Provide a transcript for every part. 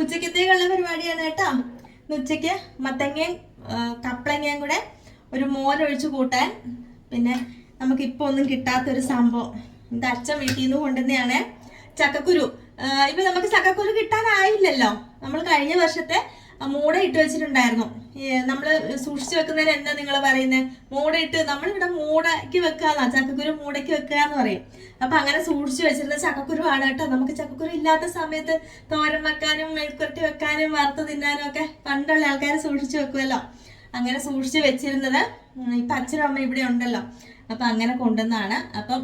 ഉച്ചക്കത്തേക്കുള്ള പരിപാടിയാണ് കേട്ടോ. ഉച്ചയ്ക്ക് മത്തങ്ങയും കപ്പളങ്ങയും കൂടെ ഒരു മോരൊഴിച്ച് കൂട്ടാൻ. പിന്നെ നമുക്ക് ഇപ്പൊ ഒന്നും കിട്ടാത്തൊരു സംഭവം. ഇത് അച്ഛൻ വീട്ടിൽ നിന്ന് കൊണ്ടുവന്നെയാണ് ചക്കക്കുരു ഇപ്പൊ നമുക്ക് ചക്കക്കുരു കിട്ടാനായില്ലല്ലോ. നമ്മൾ കഴിഞ്ഞ വർഷത്തെ മൂട ഇട്ട് വെച്ചിട്ടുണ്ടായിരുന്നു. നമ്മൾ സൂക്ഷിച്ചു വെക്കുന്നതിന് എന്താ നിങ്ങൾ പറയുന്നത് മൂടയിട്ട് നമ്മളിവിടെ മൂടയ്ക്ക് വെക്കാന്നാ ചക്കക്കുരു മൂടയ്ക്ക് വെക്കുക എന്ന് പറയും. അപ്പൊ അങ്ങനെ സൂക്ഷിച്ചു വെച്ചിരുന്ന ചക്കക്കുരു ആണ് കേട്ടോ. നമുക്ക് ചക്കക്കുരു ഇല്ലാത്ത സമയത്ത് തോരൻ വെക്കാനും മെഴുക്കുരട്ടി വെക്കാനും വറുത്ത് തിന്നാനും ഒക്കെ പണ്ടുള്ള ആൾക്കാർ സൂക്ഷിച്ചു വെക്കുമല്ലോ അങ്ങനെ സൂക്ഷിച്ചു വെച്ചിരുന്നത് ഇപ്പൊ അച്ഛനും ഇവിടെ ഉണ്ടല്ലോ. അപ്പൊ അങ്ങനെ കൊണ്ടുവന്നാണ് അപ്പം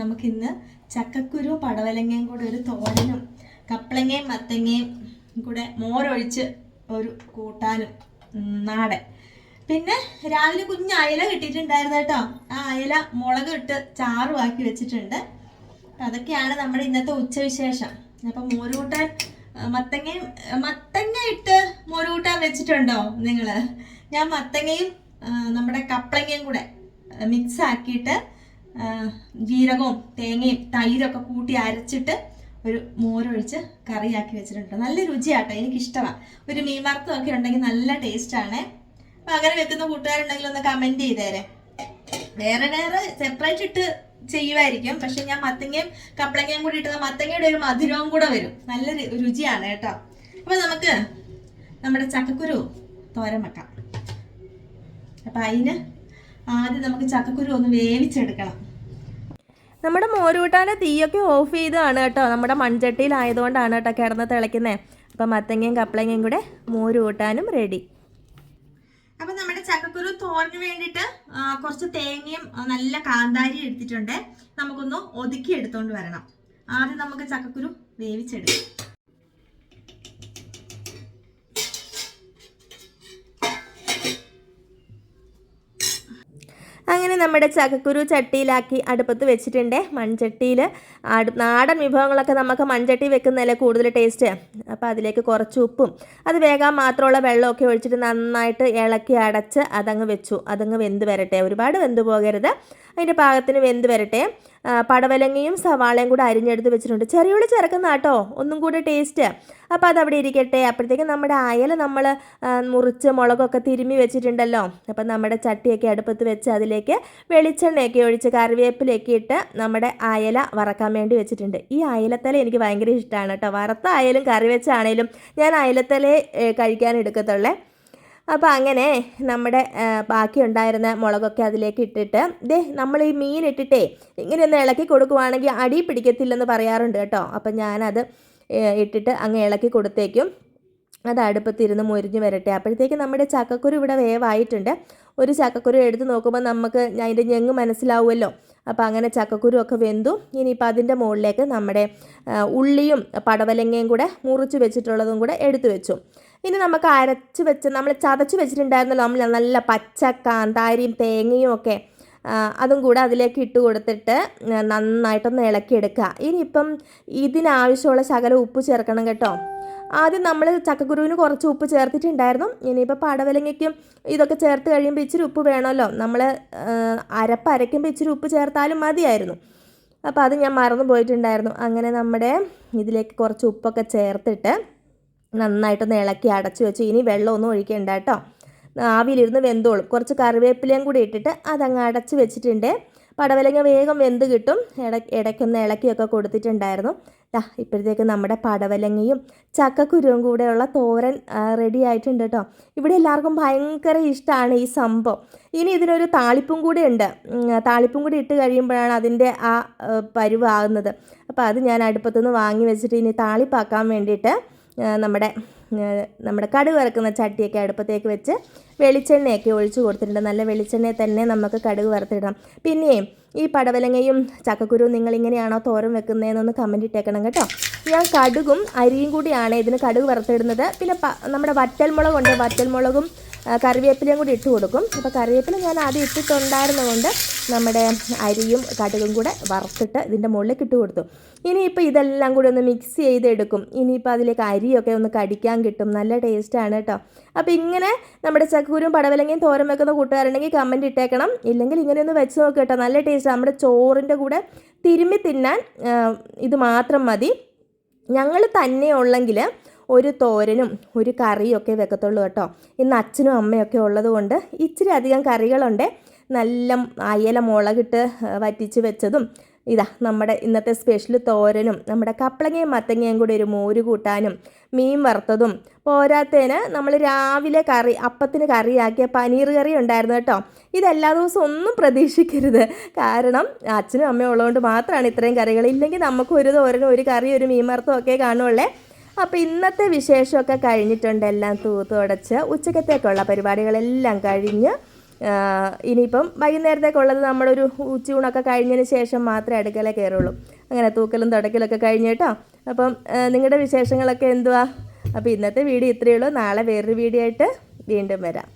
നമുക്കിന്ന് ചക്കക്കുരു പടവലങ്ങയും കൂടെ ഒരു തോരനും കപ്പളങ്ങയും മത്തങ്ങയും കൂടെ മോരൊഴിച്ച് ഒരു കൂട്ടാനും നാടൻ. പിന്നെ രാവിലെ കുഞ്ഞ് അയല കിട്ടിയിട്ടുണ്ടായിരുന്നു കേട്ടോ. ആ അയല മുളക് ഇട്ട് ചാറുമാക്കി വെച്ചിട്ടുണ്ട്. അതൊക്കെയാണ് നമ്മുടെ ഇന്നത്തെ ഉച്ചവിശേഷം. അപ്പൊ മോരുകൂട്ടാൻ മത്തങ്ങയും മത്തങ്ങ ഇട്ട് മോരുകൂട്ടാൻ വെച്ചിട്ടുണ്ടോ നിങ്ങൾ ഞാൻ മത്തങ്ങയും നമ്മുടെ കപ്പളങ്ങയും കൂടെ മിക്സ് ആക്കിയിട്ട് ജീരകവും തേങ്ങയും തൈരൊക്കെ കൂട്ടി അരച്ചിട്ട് ഒരു മോരൊഴിച്ച് കറിയാക്കി വെച്ചിട്ടുണ്ട്. നല്ല രുചിയാട്ടോ എനിക്കിഷ്ടമാണ് ഒരു മീൻ വറുത്തും ഒക്കെ ഉണ്ടെങ്കിൽ നല്ല ടേസ്റ്റാണ്. അപ്പൊ അങ്ങനെ വെക്കുന്ന കൂട്ടുകാരുണ്ടെങ്കിൽ ഒന്ന് കമന്റ് ചെയ്തേരെ. വേറെ വേറെ സെപ്പറേറ്റ് ഇട്ട് ചെയ്യുമായിരിക്കും പക്ഷെ ഞാൻ മത്തങ്ങയും കപ്പളങ്ങയും കൂടി ഇട്ടത് മത്തങ്ങയുടെ ഒരു മധുരവും കൂടെ വരും. നല്ല രുചിയാണ് കേട്ടോ. അപ്പൊ നമുക്ക് നമ്മുടെ ചക്കക്കുരു തോരൻ വെക്കാം. അപ്പൊ അതിന് ആദ്യം നമുക്ക് ചക്കക്കുരു ഒന്ന് വേവിച്ചെടുക്കണം. നമ്മുടെ മോരൂട്ടാന്റെ തീയൊക്കെ ഓഫ് ചെയ്താണ് കേട്ടോ. നമ്മുടെ മൺചട്ടിയിലായതുകൊണ്ടാണ് കേട്ടോ കിടന്ന് തിളയ്ക്കുന്നത് അപ്പം മത്തങ്ങയും കപ്പളങ്ങയും കൂടെ മോര് കൂട്ടാനും റെഡി അപ്പം നമ്മുടെ ചക്കക്കുരു തോറിന് വേണ്ടിയിട്ട് കുറച്ച് തേങ്ങയും നല്ല കാന്താരി എടുത്തിട്ടുണ്ട്. നമുക്കൊന്ന് ഒതുക്കി എടുത്തുകൊണ്ട് വരണം. ആദ്യം നമുക്ക് ചക്കക്കുരു വേവിച്ചെടുക്കാം. നമ്മുടെ ചക്കക്കുരു ചട്ടിയിലാക്കി അടുപ്പത്ത് വെച്ചിട്ടുണ്ട്. മൺചട്ടിയിൽ നാടൻ വിഭവങ്ങളൊക്കെ നമുക്ക് മൺചട്ടി വെക്കുന്നതല്ലേ കൂടുതൽ ടേസ്റ്റ്. അപ്പോൾ അതിലേക്ക് കുറച്ച് ഉപ്പും അത് വേഗം മാത്രമുള്ള വെള്ളമൊക്കെ ഒഴിച്ചിട്ട് നന്നായിട്ട് ഇളക്കി അടച്ച് അതങ്ങ് വെച്ചു. അതങ്ങ് വെന്ത് വരട്ടെ. ഒരുപാട് വെന്ത് പോകരുത്. അതിന്റെ പാകത്തിന് വെന്ത് വരട്ടെ. പടവലങ്ങയും സവാളയും കൂടെ അരിഞ്ഞെടുത്ത് വെച്ചിട്ടുണ്ട്. ചെറിയുള്ളി ചേർക്കുന്ന കേട്ടോ. ഒന്നും കൂടെ ടേസ്റ്റ്. അപ്പോൾ അതവിടെ ഇരിക്കട്ടെ. അപ്പോഴത്തേക്കും നമ്മുടെ അയല നമ്മൾ മുറിച്ച് മുളകൊക്കെ തിരുമ്മി വെച്ചിട്ടുണ്ടല്ലോ. അപ്പം നമ്മുടെ ചട്ടിയൊക്കെ അടുപ്പത്ത് വെച്ച് അതിലേക്ക് വെളിച്ചെണ്ണയൊക്കെ ഒഴിച്ച് കറിവേപ്പിലൊക്കെ ഇട്ട് നമ്മുടെ അയല വറക്കാൻ വേണ്ടി വെച്ചിട്ടുണ്ട്. ഈ അയലത്തല എനിക്ക് ഭയങ്കര ഇഷ്ടമാണ് കേട്ടോ. വറുത്ത ആയാലും കറി വെച്ചാണേലും ഞാൻ അയലത്തല കഴിക്കാൻ എടുക്കത്തുള്ളേ. അപ്പോൾ അങ്ങനെ നമ്മുടെ ബാക്കി ഉണ്ടായിരുന്ന മുളകൊക്കെ അതിലേക്ക് ഇട്ടിട്ട് ദേ നമ്മൾ ഈ മീൻ ഇട്ടിട്ടേ ഇങ്ങനെ ഒന്ന് ഇളക്കി കൊടുക്കുവാണെങ്കിൽ അടി പിടിക്കത്തില്ലെന്ന് പറയാറുണ്ട് കേട്ടോ. അപ്പം ഞാനത് ഇട്ടിട്ട് അങ്ങ് ഇളക്കി കൊടുത്തേക്കും. അത് അടുപ്പത്തിരുന്ന് മുരിഞ്ഞ് വരട്ടെ. അപ്പോഴത്തേക്ക് നമ്മുടെ ചക്കക്കുരു ഇവിടെ വേവായിട്ടുണ്ട്. ഒരു ചക്കക്കുരു എടുത്ത് നോക്കുമ്പോൾ നമുക്ക് അതിന്റെ ഞെങ്ങ് മനസ്സിലാവുമല്ലോ. അപ്പോൾ അങ്ങനെ ചക്കക്കുരു ഒക്കെ വെന്തു. ഇനിയിപ്പോൾ അതിന്റെ മുകളിലേക്ക് നമ്മുടെ ഉള്ളിയും പടവലങ്ങയും കൂടെ മുറിച്ച് വെച്ചിട്ടുള്ളതും കൂടെ എടുത്തു വെച്ചു. ഇനി നമുക്ക് അരച്ച് വെച്ച് നമ്മൾ ചതച്ച് വെച്ചിട്ടുണ്ടായിരുന്നല്ലോ. നമ്മൾ നല്ല പച്ച കാന്താരിയും തേങ്ങയും ഒക്കെ അതും കൂടെ അതിലേക്ക് ഇട്ട് കൊടുത്തിട്ട് നന്നായിട്ടൊന്ന് ഇളക്കിയെടുക്കുക. ഇനിയിപ്പം ഇതിനാവശ്യമുള്ള ശകലം ഉപ്പ് ചേർക്കണം കേട്ടോ. ആദ്യം നമ്മൾ ചക്കക്കുരുവിന് കുറച്ച് ഉപ്പ് ചേർത്തിട്ടുണ്ടായിരുന്നു. ഇനിയിപ്പോൾ പടവലങ്ങയ്ക്കും ഇതൊക്കെ ചേർത്ത് കഴിയുമ്പോൾ ഇച്ചിരി ഉപ്പ് വേണമല്ലോ. നമ്മൾ അരപ്പ് അരയ്ക്കുമ്പോൾ ഇച്ചിരി ഉപ്പ് ചേർത്താലും മതിയായിരുന്നു. അപ്പോൾ അത് ഞാൻ മറന്നു പോയിട്ടുണ്ടായിരുന്നു. അങ്ങനെ നമ്മുടെ ഇതിലേക്ക് കുറച്ച് ഉപ്പൊക്കെ ചേർത്തിട്ട് നന്നായിട്ടൊന്ന് ഇളക്കി അടച്ചു വെച്ച് ഇനി വെള്ളമൊന്നും ഒഴിക്കേണ്ട കേട്ടോ. ആവിയിലിരുന്ന് വെന്തോളും. കുറച്ച് കറിവേപ്പിലയും കൂടി ഇട്ടിട്ട് അതങ്ങ് അടച്ച് വെച്ചിട്ടുണ്ട്. പടവലങ്ങ വേഗം വെന്ത് കിട്ടും. ഇട ഇടയ്ക്കൊന്ന് ഇളക്കിയൊക്കെ കൊടുത്തിട്ടുണ്ടായിരുന്നു. ദാ ഇപ്പോഴത്തേക്ക് നമ്മുടെ പടവലങ്ങയും ചക്കക്കുരുവും കൂടെയുള്ള തോരൻ റെഡി ആയിട്ടുണ്ട് കേട്ടോ. ഇവിടെ എല്ലാവർക്കും ഭയങ്കര ഇഷ്ടമാണ് ഈ സംഭവം. ഇനി ഇതിനൊരു താളിപ്പും കൂടി ഉണ്ട്. താളിപ്പും കൂടി ഇട്ട് കഴിയുമ്പോഴാണ് അതിന്റെ ആ പരുവാകുന്നത്. അപ്പോൾ അത് ഞാൻ അടുപ്പത്തുനിന്ന് വാങ്ങി വെച്ചിട്ട് ഇനി താളിപ്പാക്കാൻ വേണ്ടിയിട്ട് നമ്മുടെ നമ്മുടെ കടുക് വറുക്കുന്ന ചട്ടിയൊക്കെ അടുപ്പത്തേക്ക് വെച്ച് വെളിച്ചെണ്ണയൊക്കെ ഒഴിച്ചു കൊടുത്തിട്ടുണ്ട്. നല്ല വെളിച്ചെണ്ണയെ തന്നെ നമുക്ക് കടുക് വറുത്തിടണം പിന്നെയും ഈ പടവലങ്ങയും ചക്കക്കുരുവും നിങ്ങളിങ്ങനെയാണോ തോരം തോരൻ വെക്കുന്നതെന്നൊന്ന് കമന്റ് ഇട്ടേക്കണം കേട്ടോ. ഞാൻ കടുകും അരിയും കൂടിയാണ് ഇതിന് കടുക് വറുത്തിടുന്നത്. പിന്നെ നമ്മുടെ വറ്റൽമുളകുണ്ട്. വറ്റൽമുളകും കറിവേപ്പിലയും കൂടി ഇട്ട് കൊടുക്കും. അപ്പോൾ കറിവേപ്പില ഞാൻ ആദ്യം ഇട്ടിട്ടുണ്ടായിരുന്നതുകൊണ്ട് നമ്മുടെ അരിയും കടുകും കൂടെ വറുത്തിട്ട് ഇതിന്റെ മുകളിലേക്ക് ഇട്ട് കൊടുത്തു. ഇനിയിപ്പോൾ ഇതെല്ലാം കൂടി ഒന്ന് മിക്സ് ചെയ്തെടുക്കും. ഇനിയിപ്പോൾ അതിലേക്ക് അരിയൊക്കെ ഒന്ന് കടിക്കാൻ കിട്ടും. നല്ല ടേസ്റ്റാണ് കേട്ടോ അപ്പോൾ ഇങ്ങനെ നമ്മുടെ ചക്കൂരും പടവലങ്ങയും തോരൻ വെക്കുന്ന കൂട്ടുകാരുണ്ടെങ്കിൽ കമന്റ് ഇട്ടേക്കണം. ഇല്ലെങ്കിൽ ഇങ്ങനെ ഒന്ന് വെച്ച് നോക്കുക കേട്ടോ നല്ല ടേസ്റ്റ് നമ്മുടെ ചോറിന്റെ കൂടെ തിരുമ്മി തിന്നാൻ ഇത് മാത്രം മതി. ഞങ്ങൾ തന്നെ ഉള്ളെങ്കിൽ ഒരു തോരനും ഒരു കറിയും ഒക്കെ വെക്കത്തുള്ളൂ കേട്ടോ. ഇന്ന് അച്ഛനും അമ്മയൊക്കെ ഉള്ളതുകൊണ്ട് ഇച്ചിരി അധികം കറികളുണ്ട്. നല്ല അയല മുളകിട്ട് വറ്റിച്ച് വെച്ചതും ഇതാ നമ്മുടെ ഇന്നത്തെ സ്പെഷ്യൽ തോരനും നമ്മുടെ കപ്പളങ്ങയും മത്തങ്ങയും കൂടി ഒരു മോര് കൂട്ടാനും മീൻ വറുത്തതും. പോരാത്തേന് നമ്മൾ രാവിലെ കറി അപ്പത്തിന് കറിയാക്കിയ പനീർ കറി ഉണ്ടായിരുന്നു കേട്ടോ. ഇതെല്ലാ ദിവസവും ഒന്നും പ്രതീക്ഷിക്കരുത്. കാരണം അച്ഛനും അമ്മയും ഉള്ളതുകൊണ്ട് മാത്രമാണ് ഇത്രയും കറികൾ. ഇല്ലെങ്കിൽ നമുക്ക് ഒരു തോരനും ഒരു കറി ഒരു മീൻ വറുത്തതും ഒക്കെ കാണുള്ളേ അപ്പോൾ ഇന്നത്തെ വിശേഷമൊക്കെ കഴിഞ്ഞിട്ടുണ്ട് എല്ലാം തൂത്തുടച്ച് ഉച്ചക്കത്തേക്കുള്ള പരിപാടികളെല്ലാം കഴിഞ്ഞ് ഇനിയിപ്പം വൈകുന്നേരത്തേക്കുള്ളത് നമ്മളൊരു ഉച്ചയൂണൊക്കെ കഴിഞ്ഞതിന് ശേഷം മാത്രമേ അടുക്കള കയറുള്ളൂ. അങ്ങനെ തൂക്കലും തുടക്കലൊക്കെ കഴിഞ്ഞ് കേട്ടോ. അപ്പം നിങ്ങളുടെ വിശേഷങ്ങളൊക്കെ എന്തുവാ? അപ്പോൾ ഇന്നത്തെ വീഡിയോ ഇത്രയേ ഉള്ളൂ. നാളെ വേറൊരു വീഡിയോ ആയിട്ട് വീണ്ടും വരാം.